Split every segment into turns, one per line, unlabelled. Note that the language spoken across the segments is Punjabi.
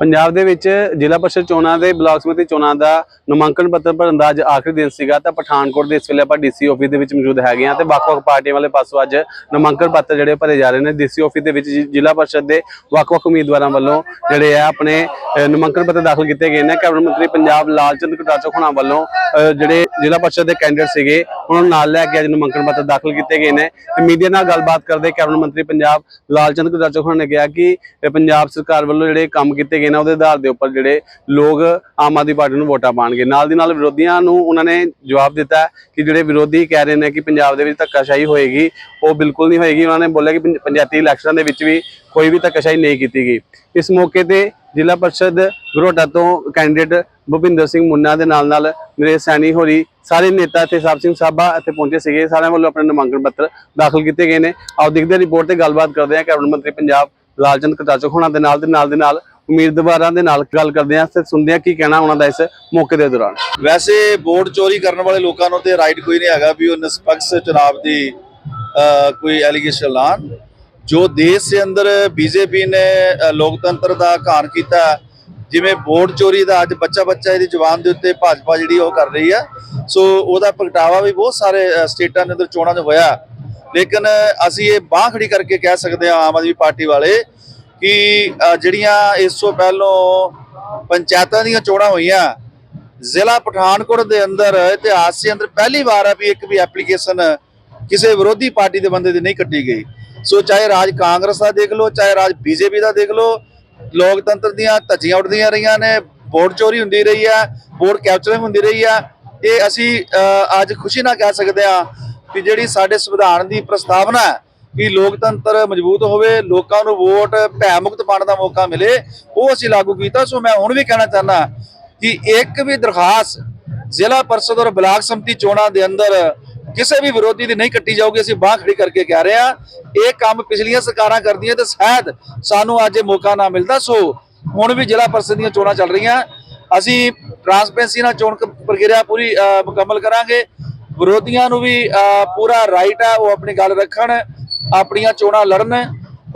ਪੰਜਾਬ ਦੇ ਵਿੱਚ ਜ਼ਿਲ੍ਹਾ ਪਰਿਸ਼ਦ ਚੋਣਾਂ ਦੇ ਬਲਾਕ ਸਮਿਤੀ ਚੋਣਾਂ ਦਾ ਨਾਮਾਂਕਨ ਪੱਤਰ ਭਰਨ ਦਾ ਅੱਜ ਆਖਰੀ ਦਿਨ ਸੀਗਾ ਤਾਂ ਪਠਾਨਕੋਟ ਦੇ ਇਸ ਵੇਲੇ ਆਪਾਂ ਡੀਸੀ ਆਫਿਸ ਦੇ ਵਿੱਚ ਮੌਜੂਦ ਹੈਗੇ ਆ ਤੇ ਵੱਖ-ਵੱਖ ਪਾਰਟੀਆਂ ਵਾਲੇ ਪਾਸੋਂ ਅੱਜ ਨਾਮਾਂਕਨ ਪੱਤਰ ਜਿਹੜੇ ਭਰੇ ਜਾ ਰਹੇ ਨੇ। ਡੀਸੀ ਆਫਿਸ ਦੇ ਵਿੱਚ ਜਿ- ਜ਼ਿਲ੍ਹਾ ਪਰਿਸ਼ਦ ਦੇ ਵੱਖ-ਵੱਖ ਉਮੀਦਵਾਰਾਂ ਵੱਲੋਂ ਜਿਹੜੇ ਆ ਆਪਣੇ ਅਹ, ਨਾਮਾਂਕਨ ਪੱਤਰ ਦਾਖਲ ਕੀਤੇ ਗਏ ਨੇ। ਕੈਬਨਿਟ ਮੰਤਰੀ ਪੰਜਾਬ ਲਾਲਚੰਦ ਕਟਾਚੋ ਖੁਣਾ ਵੱਲੋਂ ਜਿਹੜੇ ਜ਼ਿਲ੍ਹਾ ਪਰਿਸ਼ਦ ਦੇ ਕੈਂਡੀਡੇਟ ਸੀਗੇ ਉਹਨਾਂ ਨੂੰ ਨਾਲ ਲੈ ਕੇ ਅੱਜ ਨਾਮਾਂਕਨ ਪੱਤਰ ਦਾਖਲ ਕੀਤੇ ਗਏ ਨੇ। ਤੇ ਮੀਡੀਆ ਨਾਲ ਗੱਲਬਾਤ ਕਰਦੇ ਕੈਬਨਿਟ ਮੰਤਰੀ ਪੰਜਾਬ ਲਾਲਚੰਦ ਕਟਾਚੋ ਖੁਣਾ ਨੇ ਕਿਹਾ ਕਿ ਪੰਜਾਬ ਸਰਕਾਰ ਵੱਲੋਂ ਜਿਹੜੇ ਕੰਮ ਕੀਤੇ ਗਏ ਨੇ, ਉਹਦੇ ਆਧਾਰ ਦੇ ਉੱਪਰ ਜਿਹੜੇ ਲੋਕ ਆਮ ਆਦਮੀ ਪਾਰਟੀ ਨੂੰ ਵੋਟਾਂ ਪਾਣਗੇ। ਨਾਲ ਦੀ ਨਾਲ ਵਿਰੋਧੀਆਂ ਨੂੰ ਉਹਨਾਂ ਨੇ ਜਵਾਬ ਦਿੱਤਾ ਕਿ ਜਿਹੜੇ ਵਿਰੋਧੀ ਕਹਿ ਰਹੇ ਨੇ ਕਿ ਪੰਜਾਬ ਦੇ ਵਿੱਚ ਧੱਕਾਸ਼ਾਹੀ ਹੋਏਗੀ, ਉਹ ਬਿਲਕੁਲ ਨਹੀਂ ਹੋਏਗੀ। ਉਹਨਾਂ ਨੇ ਬੋਲਿਆ ਕਿ ਪੰਚਾਇਤੀ ਇਲੈਕਸ਼ਨਾਂ ਦੇ ਵਿੱਚ ਵੀ ਕੋਈ ਵੀ ਧੱਕਾਸ਼ਾਹੀ ਨਹੀਂ ਕੀਤੀ ਗਈ। ਇਸ ਮੌਕੇ ਤੇ ਜ਼ਿਲ੍ਹਾ ਪਰਿਸ਼ਦ ਗਰੋਟਾ ਤੋਂ ਕੈਂਡੀਡੇਟ ਭੁਪਿੰਦਰ ਸਿੰਘ ਮੁੰਨਾ ਦੇ ਨਾਲ ਨਾਲ ਨਰੇਸ਼ ਸੈਣੀ ਹੋਰੀ, ਸਾਰੇ ਨੇਤਾ ਇੱਥੇ ਸਾਹਿਬ ਸਿੰਘ ਸਾਬਾ ਇੱਥੇ ਪਹੁੰਚੇ ਸੀਗੇ, ਸਾਰਿਆਂ ਵੱਲੋਂ ਆਪਣੇ ਨਾਮਾਂਕਨ ਪੱਤਰ ਦਾਖਲ ਕੀਤੇ ਗਏ ਨੇ। ਆਓ ਦੇਖਦੇ ਰਿਪੋਰਟ ਤੇ ਗੱਲਬਾਤ ਕਰਦੇ ਹਾਂ ਕੈਬਨਿਟ ਮੰਤਰੀ ਪੰਜਾਬ ਲਾਲਚੰਦ ਕਟਾਚਕ ਹੋਣਾ ਦੇ ਨਾਲ ਦੇ ਨਾਲ ਦੇ ਨਾਲ ਉਮੀਦਵਾਰਾਂ ਦੇ ਨਾਲ ਗੱਲ ਕਰਦੇ ਹਾਂ ਤੇ ਸੁਣਦੇ ਹਾਂ ਕੀ ਕਹਿਣਾ ਉਹਨਾਂ ਦਾ ਇਸ ਮੌਕੇ ਦੇ ਦੌਰਾਨ।
ਵੈਸੇ ਵੋਟ ਚੋਰੀ ਕਰਨ ਵਾਲੇ ਲੋਕਾਂ ਨੂੰ ਤੇ ਰਾਈਟ ਕੋਈ ਨਹੀਂ ਹੈਗਾ ਵੀ ਉਹ ਨਿਸ਼ਪਕਸ਼ ਚੁਣਾਵ ਦੀ ਕੋਈ ਐਲੀਗੇਸ਼ਨ ਲਾਣ ਜੋ ਦੇਸ਼ ਦੇ ਅੰਦਰ ਬੀਜੇਪੀ ਨੇ ਲੋਕਤੰਤਰ ਦਾ ਘਾਣ ਕੀਤਾ ਜਿਵੇਂ ਵੋਟ ਚੋਰੀ ਦਾ ਅੱਜ ਬੱਚਾ ਬੱਚਾ ਇਹਦੀ ਜ਼ੁਬਾਨ ਦੇ ਉੱਤੇ ਭਾਜਪਾ ਜਿਹੜੀ ਉਹ ਕਰ ਰਹੀ ਹੈ ਸੋ ਉਹਦਾ ਪ੍ਰਗਟਾਵਾ ਵੀ ਬਹੁਤ ਸਾਰੇ ਸਟੇਟਾਂ ਦੇ ਅੰਦਰ ਚੋਣਾਂ 'ਚ ਹੋਇਆ। ਲੇਕਿਨ ਅਸੀਂ ਇਹ ਬਾਂਹ ਖੜੀ ਕਰਕੇ ਕਹਿ ਸਕਦੇ ਹਾਂ ਆਮ ਆਦਮੀ ਪਾਰਟੀ ਵਾਲੇ ਕਿ ਜਿਹੜੀਆਂ ਇਸ ਤੋਂ ਪਹਿਲੋਂ ਪੰਚਾਇਤਾਂ ਦੀਆਂ ਚੋਣਾਂ ਹੋਈਆਂ, ਜ਼ਿਲ੍ਹਾ ਪਠਾਨਕੋਟ ਦੇ ਅੰਦਰ, ਇਤਿਹਾਸ ਦੇ ਅੰਦਰ ਪਹਿਲੀ ਵਾਰ ਹੈ ਵੀ ਇੱਕ ਵੀ ਐਪਲੀਕੇਸ਼ਨ ਕਿਸੇ ਵਿਰੋਧੀ ਪਾਰਟੀ ਦੇ ਬੰਦੇ ਦੀ ਨਹੀਂ ਕੱਟੀ ਗਈ। ਸੋ ਚਾਹੇ ਰਾਜ ਕਾਂਗਰਸ ਦਾ ਦੇਖ ਲਓ, ਚਾਹੇ ਰਾਜ ਬੀਜੇਪੀ ਦਾ ਦੇਖ ਲਓ ਲੋਕਤੰਤਰ ਦੀਆਂ ਧੱਜੀਆਂ ਉੱਡਦੀਆਂ ਰਹੀਆਂ ਨੇ ਵੋਟ ਚੋਰੀ ਹੁੰਦੀ ਰਹੀ ਹੈ ਵੋਟ ਕੈਪਚਰਿੰਗ ਹੁੰਦੀ ਰਹੀ ਹੈ। ਇਹ ਅਸੀਂ ਅੱਜ ਖੁਸ਼ੀ ਨਾਲ ਕਹਿ ਸਕਦੇ ਹਾਂ ਕਿ ਜਿਹੜੀ ਸਾਡੇ ਸੰਵਿਧਾਨ ਦੀ ਪ੍ਰਸਤਾਵਨਾ ਹੈ ਕਿ ਲੋਕਤੰਤਰ ਮਜ਼ਬੂਤ ਹੋਵੇ, ਲੋਕਾਂ ਨੂੰ ਵੋਟ ਭੈ ਮੁਕਤ ਪਾਉਣ ਦਾ ਮੌਕਾ ਮਿਲੇ, ਉਹ ਅਸੀਂ ਲਾਗੂ ਕੀਤਾ। ਸੋ ਮੈਂ ਹੁਣ ਵੀ ਕਹਿਣਾ ਚਾਹੁੰਦਾ ਕਿ ਇੱਕ ਵੀ ਦਰਖਾਸਤ ਜ਼ਿਲ੍ਹਾ ਪਰਿਸ਼ਦ ਔਰ ਬਲਾਕ ਸੰਮਤੀ ਚੋਣਾਂ ਦੇ ਅੰਦਰ ਕਿਸੇ ਵੀ ਵਿਰੋਧੀ ਦੀ ਨਹੀਂ ਕੱਟੀ ਜਾਊਗੀ, ਅਸੀਂ ਬਾਂਹ ਖੜੀ ਕਰਕੇ ਕਹਿ ਰਹੇ ਹਾਂ, ਇਹ ਕੰਮ ਪਿਛਲੀਆਂ ਸਰਕਾਰਾਂ ਕਰਦੀਆਂ ਤੇ ਸ਼ਾਇਦ ਸਾਨੂੰ ਅੱਜ ਇਹ ਮੌਕਾ ਨਾ ਮਿਲਦਾ। ਸੋ ਹੁਣ ਵੀ ਜ਼ਿਲ੍ਹਾ ਪਰਿਸ਼ਦ ਦੀਆਂ ਚੋਣਾਂ ਚੱਲ ਰਹੀਆਂ। ਅਸੀਂ ਟਰਾਂਸਪੇਰੈਂਸੀ ਨਾਲ ਚੋਣ ਪ੍ਰਕਿਰਿਆ ਪੂਰੀ ਮੁਕੰਮਲ ਕਰਾਂਗੇ। ਵਿਰੋਧੀਆਂ ਨੂੰ ਵੀ ਪੂਰਾ ਰਾਈਟ ਆ, ਉਹ ਆਪਣੀ ਗੱਲ ਰੱਖਣ, ਆਪਣੀਆਂ ਚੋਣਾਂ ਲੜਨ।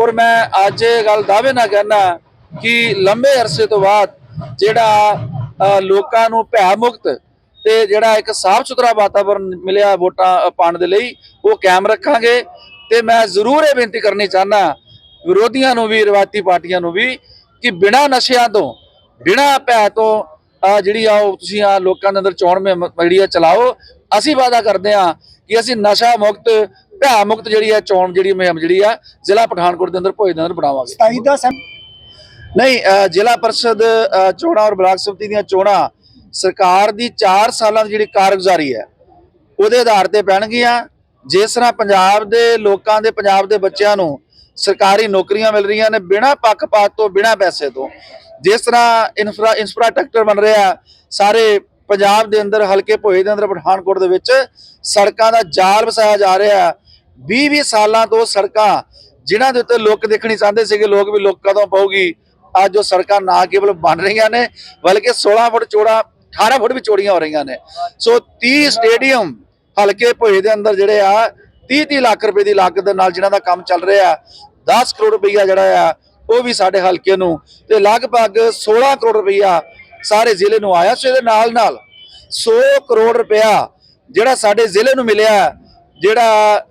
ਔਰ ਮੈਂ ਅੱਜ ਇਹ ਗੱਲ ਦਾਅਵੇ ਨਾਲ ਕਹਿਣਾ ਕਿ ਲੰਬੇ ਅਰਸੇ ਤੋਂ ਬਾਅਦ ਜਿਹੜਾ ਲੋਕਾਂ ਨੂੰ ਭੈ ਮੁਕਤ ਤੇ ਜਿਹੜਾ ਇੱਕ ਸਾਫ਼ ਸੁਥਰਾ ਵਾਤਾਵਰਣ ਮਿਲਿਆ ਵੋਟਾਂ ਅ, ਪਾਉਣ ਦੇ ਲਈ ਉਹ ਕਾਇਮ ਰੱਖਾਂਗੇ। ਤੇ ਮੈਂ ਜ਼ਰੂਰ ਇਹ ਬੇਨਤੀ ਕਰਨੀ ਚਾਹਨਾ ਵਿਰੋਧੀਆਂ ਨੂੰ ਵੀ ਰਵਾਇਤੀ ਪਾਰਟੀਆਂ ਨੂੰ ਵੀ ਕਿ ਬਿਨਾਂ ਨਸ਼ਿਆਂ ਤੋਂ ਬਿਨਾਂ ਭੈ ਤੋਂ ਜਿਹੜੀ ਆ ਉਹ ਤੁਸੀਂ ਆ ਲੋਕਾਂ ਦੇ ਅੰਦਰ ਚੋਣ ਜਿਹੜੀ ਆ ਚਲਾਓ। ਅਸੀਂ ਵਾਅਦਾ ਕਰਦੇ ਆ ਕਿ ਅਸੀਂ ਨਸ਼ਾ ਮੁਕਤ ਭੈ ਮੁਕਤ ਜਿਹੜੀ ਆ ਚੋਣ ਜਿਹੜੀ ਮੁਹਿੰਮ ਜਿਹੜੀ ਆ ਜ਼ਿਲ੍ਹਾ ਪਠਾਨਕੋਟ ਦੇ ਅੰਦਰ ਭੋਜ ਦੇ ਅੰਦਰ ਬਣਾਵਾਂਗੇ।
27 ਦਾ ਸੈਮ-
ਨਹੀਂ ਜ਼ਿਲ੍ਹਾ ਪਰਿਸ਼ਦ ਚੋਣਾਂ ਔਰ ਬਲਾਕ ਸਮਿਤੀ ਦੀਆਂ ਚੋਣਾਂ ਸਰਕਾਰ ਦੀ 4 ਸਾਲਾਂ ਦੀ ਜਿਹੜੀ ਕਾਰਗੁਜ਼ਾਰੀ ਹੈ, ਉਹਦੇ ਆਧਾਰ ਤੇ ਪੈਣਗੀਆਂ। ਜਿਸ ਤਰ੍ਹਾਂ ਪੰਜਾਬ ਦੇ ਲੋਕਾਂ ਦੇ, ਪੰਜਾਬ ਦੇ ਬੱਚਿਆਂ ਨੂੰ ਸਰਕਾਰੀ ਨੌਕਰੀਆਂ ਮਿਲ ਰਹੀਆਂ ਨੇ ਬਿਨਾਂ ਪੱਖਪਾਤ ਤੋਂ, ਬਿਨਾਂ ਪੈਸੇ ਤੋਂ। ਜਿਸ ਤਰ੍ਹਾਂ ਇਨਫਰਾ ਇਨਫਰਾਸਟ੍ਰਕਚਰ ਬਣ ਰਿਹਾ, ਸਾਰੇ ਪੰਜਾਬ ਦੇ ਅੰਦਰ, ਹਲਕੇ ਭੋਏ ਦੇ ਅੰਦਰ, ਪਠਾਨਕੋਟ ਦੇ ਵਿੱਚ ਸੜਕਾਂ ਦਾ ਜਾਲ ਵਸਾਇਆ ਜਾ ਰਿਹਾ 20-20 ਸਾਲਾਂ ਤੋਂ ਸੜਕਾਂ ਜਿਨ੍ਹਾਂ ਦੇ ਉੱਤੇ ਲੋਕ ਦੇਖਣੀ ਚਾਹੁੰਦੇ ਸੀਗੇ, ਲੋਕ ਵੀ ਲੋਕ ਕਦੋਂ ਪਾਉਗੀ ਅੱਜ ਉਹ ਸੜਕਾਂ ਨਾ ਕੇਵਲ ਬਣ ਰਹੀਆਂ ਨੇ, ਬਲਕਿ 16 ਫੁੱਟ ਚੌੜਾ 18 ਫੁੱਟ ਵੀ ਚੋਰੀਆਂ ਹੋ ਰਹੀਆਂ ਨੇ। ਸੋ 30 ਸਟੇਡੀਅਮ ਹਲਕੇ ਭੋਏ ਦੇ ਅੰਦਰ ਜਿਹੜੇ ਆ 30 30 ਲੱਖ ਰੁਪਏ ਦੀ ਲਾਗਤ ਦੇ ਨਾਲ ਜਿਨ੍ਹਾਂ ਦਾ ਕੰਮ ਚੱਲ ਰਿਹਾ 10 ਕਰੋੜ ਰੁਪਈਆ ਜਿਹੜਾ ਆ, ਉਹ ਵੀ ਸਾਡੇ ਹਲਕੇ ਨੂੰ ਤੇ ਲਗਭਗ 16 ਕਰੋੜ ਰੁਪਈਆ ਸਾਰੇ ਜ਼ਿਲ੍ਹੇ ਨੂੰ ਆਇਆ। ਸੋ ਇਹਦੇ ਨਾਲ ਨਾਲ 100 ਕਰੋੜ ਰੁਪਇਆ ਜਿਹੜਾ ਸਾਡੇ ਜ਼ਿਲ੍ਹੇ ਨੂੰ ਮਿਲਿਆ ਜਿਹੜਾ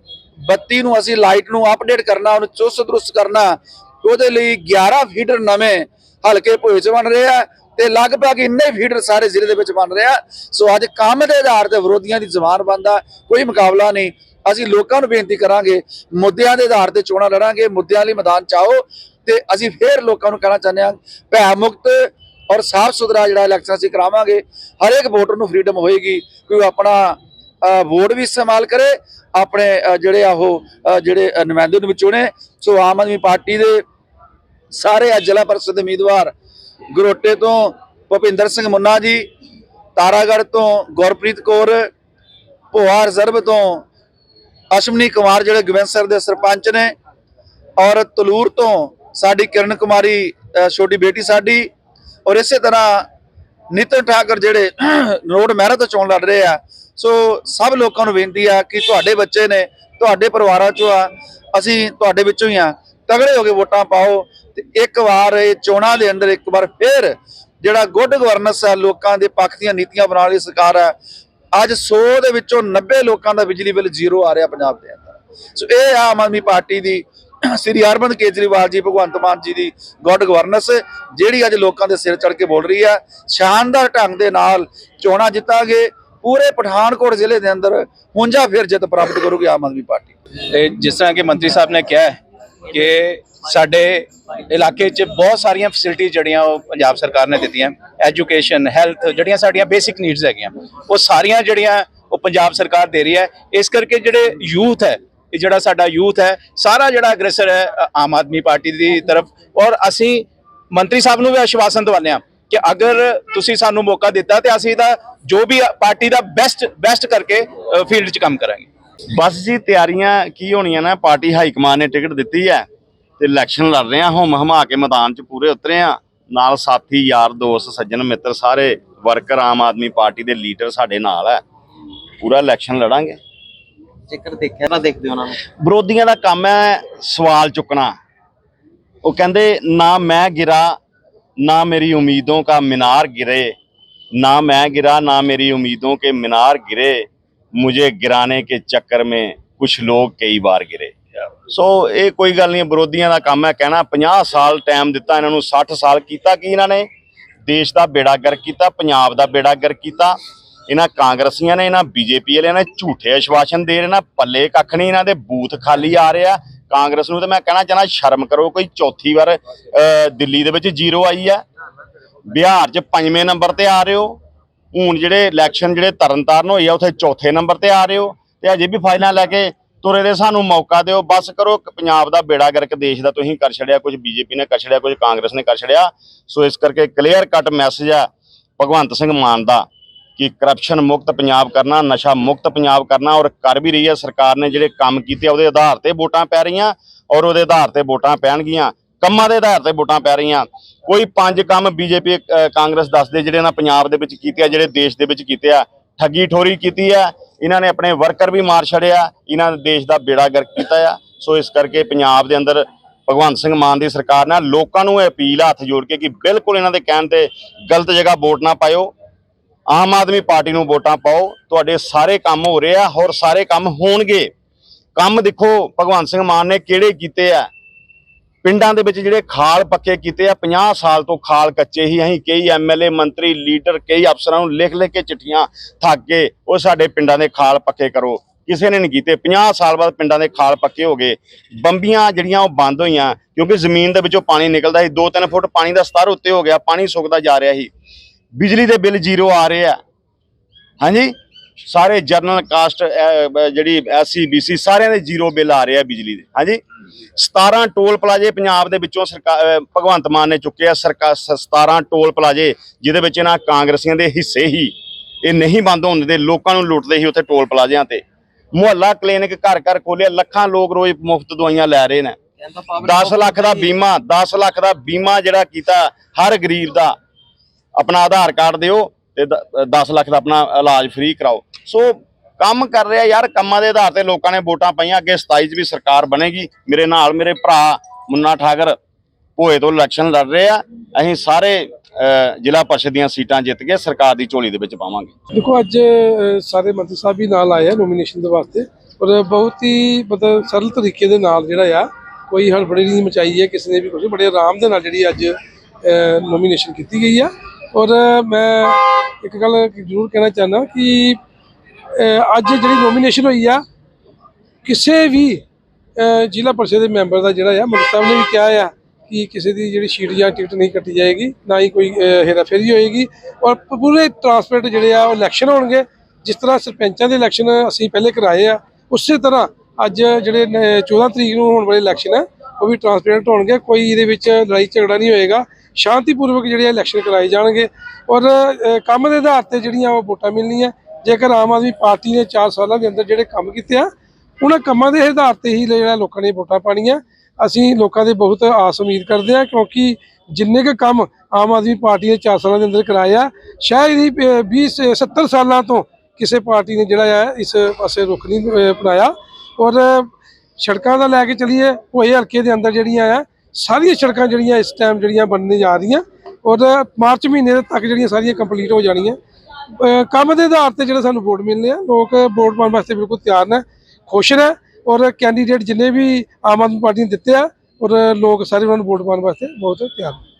ਬੱਤੀ ਨੂੰ ਅਸੀਂ ਲਾਈਟ ਨੂੰ ਅਪਡੇਟ ਕਰਨਾ, ਉਹਨੂੰ ਚੁਸਤ ਦਰੁਸਤ ਕਰਨਾ, ਉਹਦੇ ਲਈ 11 ਫੀਡਰ ਨਵੇਂ ਹਲਕੇ ਭੋਏ ਚ ਬਣ ਰਹੇ ਆ। ਤੇ ਲਗਭਗ ਇੰਨੇ ਫੀਡਰ ਸਾਰੇ ਜ਼ਿਲ੍ਹੇ ਦੇ ਵਿੱਚ ਬਣ ਰਿਹਾ ਸੋ ਅੱਜ ਕੰਮ ਦੇ ਆਧਾਰ ਤੇ ਵਿਰੋਧੀਆਂ ਦੀ ਜ਼ਬਾਨ ਬੰਦਾ ਕੋਈ ਮੁਕਾਬਲਾ ਨਹੀਂ। ਅਸੀਂ ਲੋਕਾਂ ਨੂੰ ਬੇਨਤੀ ਕਰਾਂਗੇ, ਮੁੱਦਿਆਂ ਦੇ ਆਧਾਰ ਤੇ ਚੋਣਾਂ ਲੜਾਂਗੇ, ਮੁੱਦਿਆਂ ਲਈ ਮੈਦਾਨ ਚਾਓ ਤੇ ਅਸੀਂ ਫੇਰ ਲੋਕਾਂ ਨੂੰ ਕਹਿਣਾ ਚਾਹੁੰਦੇ ਹਾਂ, ਭੈ ਮੁਕਤ ਔਰ ਸਾਫ਼ ਸੁਥਰਾ ਜਿਹੜਾ ਇਲੈਕਸ਼ਨ ਅਸੀਂ ਕਰਾਵਾਂਗੇ। ਹਰੇਕ ਵੋਟਰ ਨੂੰ ਫਰੀडम ਹੋਏਗੀ ਕਿ ਉਹ ਆਪਣਾ ਵੋਟ ਵੀ ਇਸਤੇਮਾਲ ਕਰੇ, ਆਪਣੇ ਜਿਹੜੇ ਆ ਉਹ ਜਿਹੜੇ ਨੁਮਾਇੰਦੇ ਨੂੰ ਚੁਣੇ। ਸੋ ਆਮ ਆਦਮੀ ਪਾਰਟੀ ਦੇ ਸਾਰੇ ਅੱਜ ਜ਼ਿਲ੍ਹਾ ਪਰਿਸ਼ਦ ਦੇ ਉਮੀਦਵਾਰ ਗਰੋਟੇ ਤੋਂ ਭੁਪਿੰਦਰ ਸਿੰਘ ਮੁੰਨਾ ਜੀ, ਤਾਰਾਗੜ੍ਹ ਤੋਂ ਗੁਰਪ੍ਰੀਤ ਕੌਰ, ਭੋਆ ਰਿਜ਼ਰਵ ਤੋਂ ਅਸ਼ਮਨੀ ਕੁਮਾਰ ਜਿਹੜੇ ਗਵੈਂਸਰ ਦੇ ਸਰਪੰਚ ਨੇ ਔਰ ਤਲੂਰ ਤੋਂ ਸਾਡੀ ਕਿਰਨ ਕੁਮਾਰੀ ਛੋਟੀ ਬੇਟੀ ਸਾਡੀ ਔਰ ਇਸੇ ਤਰ੍ਹਾਂ ਨਿਤਨ ਠਾਕਰ ਜਿਹੜੇ ਰੋਡ ਮਹਿਰਾ ਤੋਂ ਚੋਣ ਲੜ ਰਹੇ ਆ। ਸੋ ਸਭ ਲੋਕਾਂ ਨੂੰ ਬੇਨਤੀ ਆ ਕਿ ਤੁਹਾਡੇ ਬੱਚੇ ਨੇ, ਤੁਹਾਡੇ ਪਰਿਵਾਰਾਂ ਚੋਂ ਆ, ਅਸੀਂ ਤੁਹਾਡੇ ਵਿੱਚੋਂ ਹੀ ਆ। ਤਗੜੇ ਹੋ ਕੇ ਵੋਟਾਂ ਪਾਓ ਤੇ ਇੱਕ ਵਾਰ ਇਹ ਚੋਣਾਂ ਦੇ ਅੰਦਰ ਇੱਕ ਵਾਰ ਫਿਰ ਜਿਹੜਾ ਗੁੱਡ ਗਵਰਨੈਂਸ ਹੈ, ਲੋਕਾਂ ਦੇ ਪੱਖ ਦੀਆਂ ਨੀਤੀਆਂ ਬਣਾਉਣ ਵਾਲੀ ਸਰਕਾਰ ਹੈ, ਅੱਜ 100 ਦੇ ਵਿੱਚੋਂ 90 ਲੋਕਾਂ ਦਾ ਬਿਜਲੀ ਬਿੱਲ ਜ਼ੀਰੋ ਆ ਰਿਹਾ ਪੰਜਾਬ ਦੇ ਅੰਦਰ। ਸੋ ਇਹ ਆ ਆਮ ਆਦਮੀ ਪਾਰਟੀ ਦੀ ਸ੍ਰੀ ਅਰਵਿੰਦ ਕੇਜਰੀਵਾਲ ਜੀ, ਭਗਵੰਤ ਮਾਨ ਜੀ ਦੀ ਗੁੱਡ ਗਵਰਨੈਂਸ, ਜਿਹੜੀ ਅੱਜ ਲੋਕਾਂ ਦੇ ਸਿਰ ਚੜ ਕੇ ਬੋਲ ਰਹੀ ਹੈ, ਸ਼ਾਨਦਾਰ ਢੰਗ ਦੇ ਨਾਲ ਚੋਣਾਂ ਜਿੱਤਾਂਗੇ, ਪੂਰੇ ਪਠਾਨਕੋਟ ਜ਼ਿਲ੍ਹੇ ਦੇ ਅੰਦਰ ਹੁੰਜਾ ਫਿਰ ਜਿੱਤ ਪ੍ਰਾਪਤ ਕਰੂਗੀ ਆਮ ਆਦਮੀ ਪਾਰਟੀ।
ਤੇ ਜਿਸ ਤਰ੍ਹਾਂ ਕਿ ਮੰਤਰੀ ਸਾਹਿਬ ਨੇ ਕਿਹਾ ਹੈ ਕਿ ਸਾਡੇ ਇਲਾਕੇ 'ਚ ਬਹੁਤ ਸਾਰੀਆਂ ਫੈਸਿਲਿਟੀ ਜਿਹੜੀਆਂ ਉਹ ਪੰਜਾਬ ਸਰਕਾਰ ਨੇ ਦਿੱਤੀਆਂ। ਐਜੂਕੇਸ਼ਨ ਹੈਲਥ ਜਿਹੜੀਆਂ ਸਾਡੀਆਂ ਬੇਸਿਕ ਨੀਡਸ ਹੈਗੀਆਂ। ਉਹ ਸਾਰੀਆਂ ਜਿਹੜੀਆਂ ਉਹ ਪੰਜਾਬ ਸਰਕਾਰ ਦੇ ਰਹੀ ਹੈ। ਇਸ ਕਰਕੇ ਜਿਹੜੇ ਯੂਥ ਹੈ, ਇਹ ਜਿਹੜਾ ਸਾਡਾ ਯੂਥ ਹੈ, ਸਾਰਾ ਜਿਹੜਾ ਅਗਰੈਸਰ ਹੈ ਆਮ ਆਦਮੀ ਪਾਰਟੀ ਦੀ ਤਰਫ। ਔਰ ਅਸੀਂ ਮੰਤਰੀ ਸਾਹਿਬ ਨੂੰ ਵੀ ਆਸ਼ਵਾਸਨ ਦਿਵਾਉਂਦੇ ਹਾਂ ਕਿ ਅਗਰ ਤੁਸੀਂ ਸਾਨੂੰ ਮੌਕਾ ਦਿੱਤਾ ਤੇ ਅਸੀਂ ਦਾ ਜੋ ਵੀ ਪਾਰਟੀ ਦਾ ਬੈਸਟ ਬੈਸਟ ਕਰਕੇ ਫੀਲਡ 'ਚ ਕੰਮ ਕਰਾਂਗੇ।
ਬਸ ਜੀ, ਤਿਆਰੀਆਂ ਕੀ ਹੋਣੀਆਂ ਨਾ? ਪਾਰਟੀ ਹਾਈ ਕਮਾਨ ਨੇ ਟਿਕਟ ਦਿੱਤੀ ਹੈ। ਤੇ ਇਲੈਕਸ਼ਨ ਲੜ ਰਹੇ ਆ ਹੁਮ ਹਮਾ ਕੇ ਮੈਦਾਨ 'ਚ ਪੂਰੇ ਉਤਰੇ ਆ ਨਾਲ ਸਾਥੀ ਯਾਰ ਦੋਸਤ ਸੱਜਣ ਮਿੱਤਰ ਸਾਰੇ ਵਰਕਰ ਆਮ ਆਦਮੀ ਪਾਰਟੀ ਦੇ ਲੀਡਰ ਸਾਡੇ ਨਾਲ ਹੈ ਪੂਰਾ ਇਲੈਕਸ਼ਨ ਲੜਾਂਗੇ
ਜੇਕਰ ਦੇਖਿਆ ਨਾ ਦੇਖਦੇ ਉਹਨਾਂ ਨੂੰ
ਵਿਰੋਧੀਆਂ ਦਾ ਕੰਮ ਹੈ ਸਵਾਲ ਚੁੱਕਣਾ ਉਹ ਕਹਿੰਦੇ ਨਾ ਮੈਂ ਗਿਰਾ ਨਾ ਮੇਰੀ ਉਮੀਦੋਂ का मीनार गिरे ना मैं गिरा ना मेरी उम्मीदों के मीनार गिरे मुझे गिराने के चक्कर में कुछ लोग कई बार गिरे ਸੋ ਇਹ ਕੋਈ ਗੱਲ ਨਹੀਂ, ਵਿਰੋਧੀਆਂ ਦਾ ਕੰਮ ਹੈ ਕਹਿਣਾ 50 ਸਾਲ ਟਾਈਮ ਦਿੱਤਾ, ਇਹਨਾਂ ਨੂੰ 60 ਸਾਲ ਕੀਤਾ ਕੀ ਇਹਨਾਂ ਨੇ? ਦੇਸ਼ ਦਾ ਬੇੜਾ ਗਰਕ ਕੀਤਾ, ਪੰਜਾਬ ਦਾ ਬੇੜਾ ਗਰਕ ਕੀਤਾ। ਇਹਨਾਂ ਕਾਂਗਰਸੀਆਂ ਨੇ, ਇਹਨਾਂ ਬੀਜੇਪੀ ਵਾਲਿਆਂ ਨੇ ਝੂਠੇ ਆਸ਼ਵਾਸਨ ਦੇ ਰਹੇ ਨਾ, ਪੱਲੇ ਕੱਖ ਨਹੀਂ, ਇਹਨਾਂ ਦੇ ਬੂਥ ਖਾਲੀ ਆ ਰਿਹਾ ਕਾਂਗਰਸ ਨੂੰ ਤਾਂ ਮੈਂ ਕਹਿਣਾ ਚਾਹਣਾ ਸ਼ਰਮ ਕਰੋ, ਕੋਈ ਚੌਥੀ ਵਾਰ ਦਿੱਲੀ ਦੇ ਵਿੱਚ ਜ਼ੀਰੋ ਆਈ ਆ ਬਿਹਾਰ 'ਚ ਪੰਜਵੇਂ ਨੰਬਰ ਤੇ ਆ ਰਹੇ ਹੋ। ਹੁਣ ਜਿਹੜੇ ਇਲੈਕਸ਼ਨ ਜਿਹੜੇ ਤਰਨਤਾਰਨ ਹੋਈ ਆ, ਉੱਥੇ ਚੌਥੇ ਨੰਬਰ ਤੇ ਆ ਰਹੇ ਹੋ। ਤੇ ਅਜੇ ਵੀ ਫਾਈਲਾਂ ਲੈ ਕੇ ਤੁਰੇ ਦੇ ਸਾਨੂੰ ਮੌਕਾ ਦਿਓ, ਬਸ ਕਰੋ ਪੰਜਾਬ ਦਾ ਬੇੜਾ ਗਰਕ ਦੇਸ਼ ਦਾ ਤੁਸੀਂ ਕਰ ਛੜਿਆ ਕੁਝ ਬੀਜੇਪੀ ਨੇ ਕਰ ਛੜਿਆ ਕੁਝ ਕਾਂਗਰਸ ਨੇ ਕਰ ਛੜਿਆ ਸੋ ਇਸ ਕਰਕੇ ਕਲੀਅਰ ਕੱਟ ਮੈਸੇਜ ਆ ਭਗਵੰਤ ਸਿੰਘ ਮਾਨ ਦਾ ਕਿ ਕਰਪਸ਼ਨ ਮੁਕਤ ਪੰਜਾਬ ਕਰਨਾ, ਨਸ਼ਾ ਮੁਕਤ ਪੰਜਾਬ ਕਰਨਾ ਔਰ ਕਰ ਵੀ ਰਹੀ ਹੈ। ਸਰਕਾਰ ਨੇ ਜਿਹੜੇ ਕੰਮ ਕੀਤੇ ਉਹਦੇ ਆਧਾਰ ਤੇ ਵੋਟਾਂ ਪੈ ਰਹੀਆਂ ਔਰ ਉਹਦੇ ਆਧਾਰ ਤੇ ਵੋਟਾਂ ਪੈਣਗੀਆਂ। ਕੰਮਾਂ ਦੇ ਆਧਾਰ ਤੇ ਵੋਟਾਂ ਪੈ ਰਹੀਆਂ। ਕੋਈ ਪੰਜ ਕੰਮ ਬੀਜੇਪੀ ਕਾਂਗਰਸ ਦੱਸਦੇ, ਜਿਹੜੇ ਨਾ ਪੰਜਾਬ ਦੇ ਵਿੱਚ ਕੀਤੇ ਆ, ਜਿਹੜੇ ਦੇਸ਼ ਦੇ ਵਿੱਚ ਕੀਤੇ ਆ। ਠੱਗੀ ਠੋਰੀ ਕੀਤੀ ਆ। ਇਹਨਾਂ ਨੇ ਆਪਣੇ ਵਰਕਰ ਵੀ ਮਾਰ ਛੜਿਆ ਇਹਨਾਂ ਨੇ ਦੇਸ਼ ਦਾ ਬੇੜਾ ਗਰਕ ਕੀਤਾ ਆ। ਸੋ ਇਸ ਕਰਕੇ ਪੰਜਾਬ ਦੇ ਅੰਦਰ ਭਗਵੰਤ ਸਿੰਘ ਮਾਨ ਦੀ ਸਰਕਾਰ ਨਾਲ ਲੋਕਾਂ ਨੂੰ ਇਹ ਅਪੀਲ ਆ, ਹੱਥ ਜੋੜ ਕੇ ਕਿ ਬਿਲਕੁਲ ਇਹਨਾਂ ਦੇ ਕਹਿਣ ਤੇ ਗਲਤ ਜਗ੍ਹਾ ਵੋਟ ਨਾ ਪਾਇਓ। ਆਮ ਆਦਮੀ ਪਾਰਟੀ ਨੂੰ ਵੋਟਾਂ ਪਾਓ। ਤੁਹਾਡੇ ਸਾਰੇ ਕੰਮ ਹੋ ਰਹੇ ਆ ਹੋਰ ਸਾਰੇ ਕੰਮ ਹੋਣਗੇ। ਕੰਮ ਦੇਖੋ, ਭਗਵੰਤ ਸਿੰਘ ਮਾਨ ਨੇ ਕਿਹੜੇ ਕੀਤੇ ਆ? ਪਿੰਡਾਂ ਦੇ ਵਿੱਚ ਜਿਹੜੇ ਖਾਲ ਪੱਕੇ ਕੀਤੇ ਆ 50 ਸਾਲ ਤੋਂ ਖਾਲ ਕੱਚੇ ਹੀ ਅਸੀਂ ਕਈ ਐਮਐਲਏ ਮੰਤਰੀ ਲੀਡਰ ਕਈ ਅਫਸਰਾਂ ਨੂੰ ਲਿਖ ਲਿਖ ਕੇ ਚਿੱਠੀਆਂ ਥੱਕ ਕੇ ਉਹ ਸਾਡੇ ਪਿੰਡਾਂ ਦੇ ਖਾਲ ਪੱਕੇ ਕਰੋ। ਕਿਸੇ ਨੇ ਨਹੀਂ ਕੀਤੇ। 50 ਸਾਲ ਬਾਅਦ ਪਿੰਡਾਂ ਦੇ ਖਾਲ ਪੱਕੇ ਹੋ ਗਏ। ਬੰਬੀਆਂ ਜਿਹੜੀਆਂ ਉਹ ਬੰਦ ਹੋਈਆਂ ਕਿਉਂਕਿ ਜ਼ਮੀਨ ਦੇ ਵਿੱਚੋਂ ਪਾਣੀ ਨਿਕਲਦਾ ਸੀ। 2-3 ਫੁੱਟ ਪਾਣੀ ਦਾ ਸਤਰ ਉੱਤੇ ਹੋ ਗਿਆ ਪਾਣੀ ਸੁੱਕਦਾ ਜਾ ਰਿਹਾ ਸੀ। ਬਿਜਲੀ ਦੇ ਬਿੱਲ ਜ਼ੀਰੋ ਆ ਰਹੇ ਆ। ਹਾਂਜੀ? ਸਾਰੇ ਜਰਨਲ ਕਾਸਟ ਅਹ, ਬ- ਜਿਹੜੀ ਐਸਸੀ ਬੀਸੀ ਸਾਰਿਆਂ ਦੇ ਜ਼ੀਰੋ ਬਿੱਲ ਆ ਰਹੇ ਆ ਬਿਜਲੀ ਦੇ। ਹਾਂਜੀ? 17 ਟੋਲ ਪਲਾਜੇ ਪੰਜਾਬ ਦੇ ਵਿੱਚੋਂ ਸਰਕਾਰ ਭਗਵੰਤ ਮਾਨ ਨੇ ਚੁੱਕੇ ਸਰਕਾਰ 17 ਟੋਲ ਪਲਾਜੇ, ਜਿਹਦੇ ਵਿੱਚ ਇਹਨਾਂ ਕਾਂਗਰਸੀਆਂ ਦੇ ਹਿੱਸੇ ਹੀ ਇਹ ਨਹੀਂ ਬੰਦ ਹੋਣ ਦਿੰਦੇ, ਲੋਕਾਂ ਨੂੰ ਲੁੱਟਦੇ ਸੀ ਉੱਥੇ ਟੋਲ ਪਲਾਜ਼ਿਆਂ ਤੇ। ਮੁਹੱਲਾ ਕਲੀਨਿਕ ਘਰ ਘਰ ਖੋਲਿਆ ਲੱਖਾਂ ਲੋਕ ਰੋਜ਼ ਮੁਫਤ ਦਵਾਈਆਂ ਲੈ ਰਹੇ ਨੇ। 10 ਲੱਖ ਦਾ ਬੀਮਾ 10 ਲੱਖ ਦਾ ਬੀਮਾ ਜਿਹੜਾ ਕੀਤਾ ਹਰ ਗਰੀਬ ਦਾ, ਆਪਣਾ ਆਧਾਰ ਕਾਰਡ ਦਿਓ ਤੇ 10 ਲੱਖ ਦਾ ਆਪਣਾ ਇਲਾਜ ਫ੍ਰੀ ਕਰਾਓ। ਸੋ ਕੰਮ ਕਰ ਰਿਹਾ ਯਾਰ, ਕੰਮਾਂ ਦੇ ਆਧਾਰ ਤੇ ਲੋਕਾਂ ਨੇ ਵੋਟਾਂ ਪਾਈਆਂ, ਅੱਗੇ 27 ਚ ਵੀ ਸਰਕਾਰ ਬਣੇਗੀ। ਮੇਰੇ ਨਾਲ ਮੇਰੇ ਭਰਾ ਮੁੰਨਾ ਠਾਕਰ ਭੋਏ ਤੋਂ ਇਲੈਕਸ਼ਨ ਲੜ ਰਹੇ ਆ। ਅਸੀਂ ਸਾਰੇ ਜ਼ਿਲ੍ਹਾ ਪਰਿਸ਼ਦ ਦੀਆਂ ਸੀਟਾਂ ਜਿੱਤ ਕੇ ਸਰਕਾਰ ਦੀ ਝੋਲੀ ਦੇ ਵਿੱਚ ਪਾਵਾਂਗੇ।
ਦੇਖੋ, ਅੱਜ ਸਾਰੇ ਮੰਤਰੀ ਸਾਹਿਬ ਵੀ ਨਾਲ ਆਏ ਆ ਨੋਮੀਨੇਸ਼ਨ ਦੇ ਵਾਸਤੇ। ਔਰ ਬਹੁਤ ਹੀ ਮਤਲਬ ਸਰਲ ਤਰੀਕੇ ਦੇ ਨਾਲ ਜਿਹੜਾ ਆ, ਕੋਈ ਹੜਬੜੀ ਨਹੀਂ ਮਚਾਈ ਹੈ, ਕਿਸੇ ਨੇ ਵੀ ਕੁਝ ਬੜੇ ਆਰਾਮ ਦੇ ਨਾਲ ਜਿਹੜੀ ਅੱਜ ਨੋਮੀਨੇਸ਼ਨ ਕੀਤੀ ਗਈ ਆ। ਔਰ ਮੈਂ ਇੱਕ ਗੱਲ ਜ਼ਰੂਰ ਕਹਿਣਾ ਚਾਹੁੰਦਾ ਕਿ ਅੱਜ ਜਿਹੜੀ ਨੋਮੀਨੇਸ਼ਨ ਹੋਈ ਆ, ਕਿਸੇ ਵੀ ਜ਼ਿਲ੍ਹਾ ਪਰਿਸ਼ਦ ਦੇ ਮੈਂਬਰ ਦਾ ਜਿਹੜਾ ਆ ਮੰਤਰੀ ਸਾਹਿਬ ਨੇ ਵੀ ਕਿਹਾ ਆ ਕਿ ਕਿਸੇ ਦੀ ਜਿਹੜੀ ਸ਼ੀਟ ਜਾਂ ਟਿਕਟ ਨਹੀਂ ਕੱਟੀ ਜਾਏਗੀ, ਨਾ ਹੀ ਕੋਈ ਹੇਰਾਫੇਰੀ ਹੋਏਗੀ ਔਰ ਪੂਰੇ ਟਰਾਂਸਪੇਰੈਂਟ ਜਿਹੜੇ ਆ, ਉਹ ਇਲੈਕਸ਼ਨ ਹੋਣਗੇ। ਜਿਸ ਤਰ੍ਹਾਂ ਸਰਪੰਚਾਂ ਦੇ ਇਲੈਕਸ਼ਨ ਅਸੀਂ ਪਹਿਲੇ ਕਰਾਏ ਆ, ਉਸੇ ਤਰ੍ਹਾਂ ਅੱਜ ਜਿਹੜੇ ਨ- 14 ਤਰੀਕ ਨੂੰ ਹੋਣ ਵਾਲੇ ਇਲੈਕਸ਼ਨ ਆ, ਉਹ ਵੀ ਟਰਾਂਸਪੇਰੈਂਟ ਹੋਣਗੇ। ਕੋਈ ਇਹਦੇ ਵਿੱਚ ਲੜਾਈ ਝਗੜਾ ਨਹੀਂ ਹੋਏਗਾ। ਸ਼ਾਂਤੀਪੂਰਵਕ ਜਿਹੜੇ ਇਲੈਕਸ਼ਨ ਕਰਾਏ ਜਾਣਗੇ। ਔਰ ਕੰਮ ਦੇ ਆਧਾਰ ਤੇ ਜਿਹੜੀਆਂ ਉਹ ਵੋਟਾਂ ਮਿਲਣੀਆਂ। ਜੇਕਰ ਆਮ ਆਦਮੀ ਪਾਰਟੀ ਨੇ 4 ਸਾਲਾਂ ਦੇ ਅੰਦਰ ਜਿਹੜੇ ਕੰਮ ਕੀਤੇ ਆ ਉਹਨਾਂ ਕੰਮਾਂ ਦੇ ਆਧਾਰ ਤੇ ਹੀ ਜਿਹੜਾ ਲੋਕਾਂ ਨੇ ਵੋਟਾਂ ਪਾਣੀਆਂ ਅਸੀਂ ਲੋਕਾਂ ਦੇ ਬਹੁਤ ਆਸ ਉਮੀਦ ਕਰਦੇ ਹਾਂ ਕਿਉਂਕਿ ਜਿੰਨੇ ਕੁ ਕੰਮ ਆਮ ਆਦਮੀ ਪਾਰਟੀ ਨੇ 4 ਸਾਲਾਂ ਦੇ ਅੰਦਰ ਕਰਾਇਆ ਸ਼ਾਇਦ ਹੀ 20 70 ਸਾਲਾਂ ਤੋਂ ਕਿਸੇ ਪਾਰਟੀ ਨੇ ਜਿਹੜਾ ਆ ਇਸ ਪਾਸੇ ਰੁਖ ਨਹੀਂ ਅਹ, ਅਪਣਾਇਆ। ਔਰ ਸੜਕਾਂ ਦਾ ਲੈ ਕੇ ਚਲੀਏ ਹੋਏ ਹਲਕੇ ਦੇ ਅੰਦਰ ਜਿਹੜੀਆਂ ਆ ਸਾਰੀਆਂ ਸੜਕਾਂ ਜਿਹੜੀਆਂ ਇਸ ਟਾਈਮ ਜਿਹੜੀਆਂ ਬਣਨ ਜਾ ਰਹੀਆਂ ਔਰ ਮਾਰਚ ਮਹੀਨੇ ਤੱਕ ਜਿਹੜੀਆਂ ਸਾਰੀਆਂ ਕੰਪਲੀਟ ਹੋ ਜਾਣੀਆਂ। ਕੰਮ ਦੇ ਆਧਾਰ ਤੇ ਜਿਹੜੇ ਸਾਨੂੰ ਵੋਟ ਮਿਲਨੇ ਆ, ਲੋਕ ਵੋਟ ਪਾਉਣ ਵਾਸਤੇ ਬਿਲਕੁਲ ਤਿਆਰ ਨੇ, ਖੁਸ਼ ਨੇ ਔਰ ਕੈਂਡੀਡੇਟ ਜਿੰਨੇ ਵੀ ਆਮ ਆਦਮੀ ਪਾਰਟੀ ਨੇ ਦਿੱਤੇ ਆ ਔਰ ਲੋਕ ਸਾਰੇ ਉਹਨਾਂ ਨੂੰ ਵੋਟ ਪਾਉਣ ਵਾਸਤੇ ਬਹੁਤ ਤਿਆਰ ਨੇ।